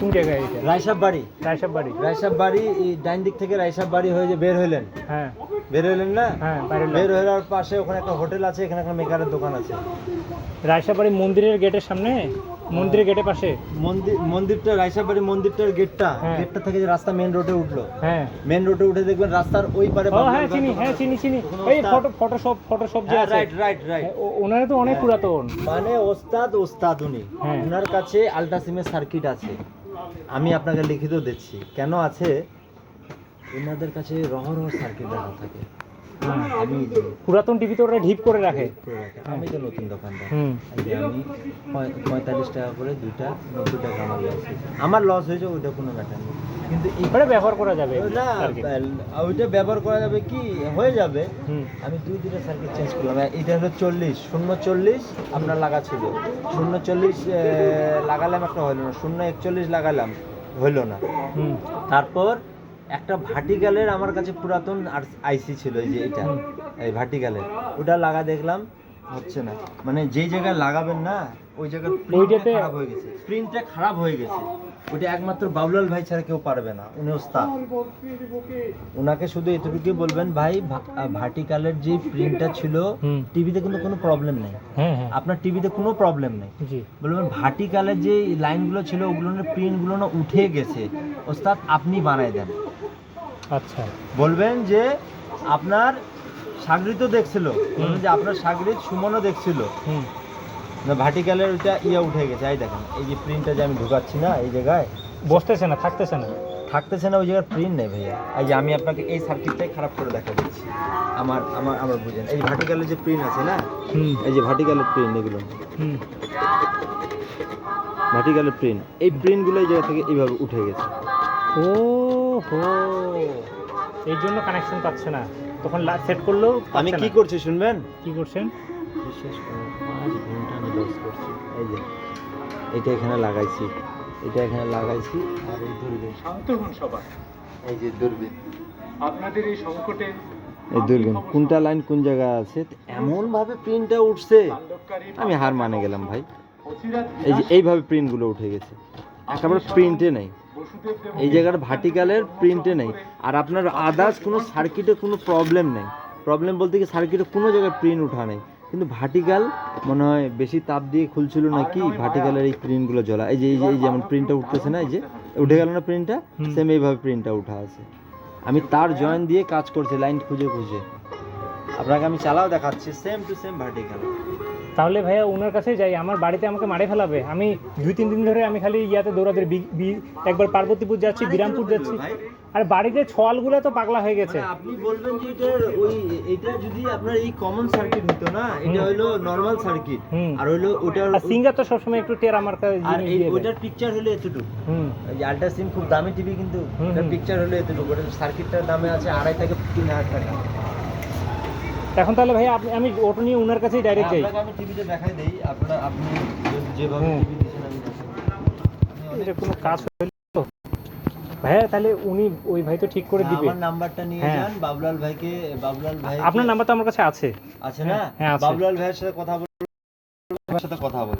কোন জায়গায় এটা? রায়সাব বাড়ি। রায়সাব বাড়ি। রায়সাব বাড়ি এই ডাইন দিক থেকে রায়সাব বাড়ি হয়ে যে বের হইলেন? হ্যাঁ। বের হইলেন না? হ্যাঁ বের। হওয়ার পাশে ওখানে একটা হোটেল আছে এখানে একটা মেকারের দোকান আছে। রায়সাব বাড়ি মন্দিরের গেটের সামনে? মন্দিরের গেটের পাশে? মন্দির মন্দিরটা রায়সাব বাড়ি মন্দিরটার গেটটা হ্যাঁ। গেটটা থেকে যে রাস্তা মেন রোডে উঠল। হ্যাঁ। মেন রোডে উঠে দেখবেন রাস্তার ওই পারে হ্যাঁ চিনি হ্যাঁ চিনি চিনি। এই ফটো ফটোশপ ফটোশপ যে আছে। রাইট রাইট রাইট হ্যাঁ, ওনারা তো অনেক হ্যাঁ। পুরাতন। মানে ওস্তাদ ওস্তাদ উনি হ্যাঁ। ওনার কাছে আল্ট্রাসিমের সার্কিট আছে। আমি আপনাকে লিখিত দিচ্ছি। কেন আছে? ওনাদের কাছে রহ রহ সার্কিট দেখা থাকে। পুরাতন টিভি তো ওরা ঢিপ করে রাখে। আমি তো নতুন দোকানদার আমি পঁয়তাল্লিশ টাকা করে দুইটা নব্বই টাকা আমার লস হয়েছে। আমার লস হয়েছে ওইটা কোনো ব্যাটার নেই। কিন্তু ওটা ব্যবহার করা যাবে না ওইটা ব্যবহার করা যাবে কি? হয়ে যাবে। হুম। আমি দুই দুটো সার্কিট চেঞ্জ করলাম। এটা হলো চল্লিশ। শূন্য চল্লিশ আপনার লাগা ছিল। শূন্য চল্লিশ লাগালাম একটা হলো না। শূন্য একচল্লিশ লাগালাম। হইল না। হুম। তারপর একটা ভার্টিক্যালের আমার কাছে পুরাতন আইসি ছিল এই যে এটা এই ভার্টিক্যালের ওটা লাগা দেখলাম হচ্ছে না। মানে যেই জায়গায় লাগাবেন না ওই জায়গায় প্রিন্টটা খারাপ হয়ে গেছে। প্রিন্টটা খারাপ হয়ে গেছে। ওটা একমাত্র বাবুলাল ভাই ছাড়া কেউ পারবে না উনি ওস্তাদ। ওনাকে শুধু এতটুকুই বলবেন ভাই ভার্টিক্যালের যে প্রিন্টটা ছিল টিভিতে কিন্তু কোনো প্রবলেম নেই। হ্যাঁ হ্যাঁ। আপনার টিভিতে কোনো প্রবলেম নেই। বলবেন ভার্টিক্যালের যে লাইনগুলো ছিল ওগুলো প্রিন্টগুলো না উঠে গেছে। ওস্তাদ আপনি বানাই দেন। আচ্ছা। বলবেন যে আপনার সাগরিতও দেখছিল যে আপনার সাগরিত সুমনও দেখছিল। হুম। ভার্টিক্যালের ওইটা ইয়ে উঠে গেছে এই দেখেন এই যে প্রিন্টটা যে আমি ঢুকাচ্ছি না এই জায়গায়। বসতেছে না থাকতেছে না। থাকতেছে না ওই জায়গার প্রিন্ট নেই ভাইয়া। এই যে আমি আপনাকে এই সার্কিটটাই খারাপ করে দেখা দিচ্ছি। আমার আমার আমার বুঝেন। এই ভার্টিক্যালের যে প্রিন্ট আছে না এই যে ভার্টিক্যালের প্রিন্ট এগুলো। হুম। ভার্টিক্যালের প্রিন্ট এই প্রিন্টগুলো এই জায়গা থেকে এইভাবে উঠে গেছে। ও। হো এই জন্য কানেকশন পাচ্ছে না। তখন সেট করলেও আমি কি করছি শুনবেন? কি করছেন? বিশেষ করে পাঁচ ঘণ্টা আমি লস করছি। এই যে এটা এখানে লাগাইছি। এটা এখানে লাগাইছি আর এই দূরবীন। শান্ত হন সবাই এই যে দূরবীন। আপনাদের এই সংকটে এই দূরবীন কোনটা লাইন কোন জায়গায় আছে? এমন ভাবে প্রিন্টটা উঠছে। আমি হার মানে গেলাম ভাই। এই যে এইভাবে প্রিন্টগুলো উঠে গেছে। একেবারে প্রিন্টে নেই। এই জায়গার ভার্টিক্যালের প্রিন্টে নেই। আর আপনার আদার্স কোনো সার্কিটে কোনো প্রবলেম নেই। প্রবলেম বলতে কি সার্কিটে কোনো জায়গায় প্রিন্ট ওঠা নেই। কিন্তু ভার্টিক্যাল মনে হয় বেশি তাপ দিয়ে খুলছিল নাকি ভার্টিক্যালের এই প্রিন্টগুলো জ্বলা। এই যে এই যে এই যেমন প্রিন্টটা উঠতেছে না এই যে উঠে গেল না প্রিন্টটা সেম এইভাবে প্রিন্টটা উঠা আছে। আমি তার জয়েন দিয়ে কাজ করছি লাইন খুঁজে খুঁজে। আপনাকে আমি চালাও দেখাচ্ছি সেম টু সেম ভার্টিক্যাল তাহলে ভাইয়া ওনার কাছে যাই আমার বাড়িতে আমাকে মারে ফেলাবে। আমি দুই তিন দিন ধরে আমি খালি ইয়াতে দৌড়াদৌড়ি একবার পার্বতীপুর যাচ্ছি বিরামপুর যাচ্ছি। আর বাড়িতে ছলগুলো তো পাগলা হয়ে গেছে। আপনি বলবেন যে এটার ওই এটা যদি আপনার এই কমন সার্কিট হতো না এটা হলো নরমাল সার্কিট। আর হলো ওটার আর সিঙ্গার তো সবসময় একটু টের আমার কাছে আর এই ওটার পিকচার হলো এতটুকু। হুম। এই আল্ট্রা সিম খুব দামি টিভি কিন্তু পিকচার হলো এতটুকু। ওটার সার্কিটটার দামে আছে আড়াই থেকে তিন হাজার টাকা। এখন তাহলে ভাই আপনি আমি অটো নিয়ে ওনার কাছেই ডাইরেক্ট যাই। আমি টিভিতে দেখাই দেই আপনারা আপনি যেভাবে টিভি দিয়েছেন আমি এটা কোনো কাজ হইল তো। ভাইয়া তাহলে উনি ওই ভাই তো ঠিক করে দিবে। আমার নাম্বারটা নিয়ে হ্যাঁ। যান বাবুলাল ভাইকে বাবুলাল ভাই আপনার নাম্বার তো আমার কাছে আছে। আছে না? হ্যাঁ। বাবুলাল ভাইয়ের সাথে কথা বলুন ভাইয়ের সাথে কথা বল।